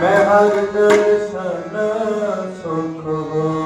ਮੈਂ ਹਰ ਦਰਸ਼ਨ ਸੁਖ ਹੋ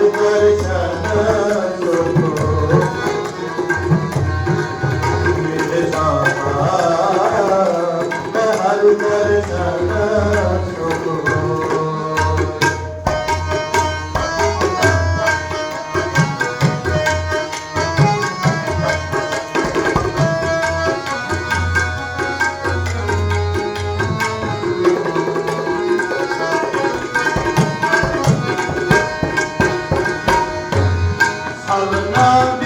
ਕਰ ਚਰਨ Allah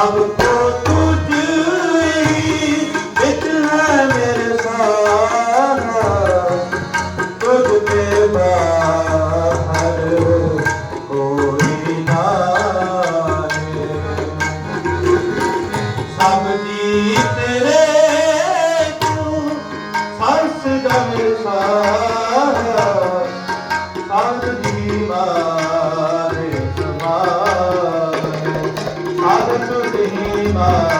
amado 아.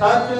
ਸੱਚ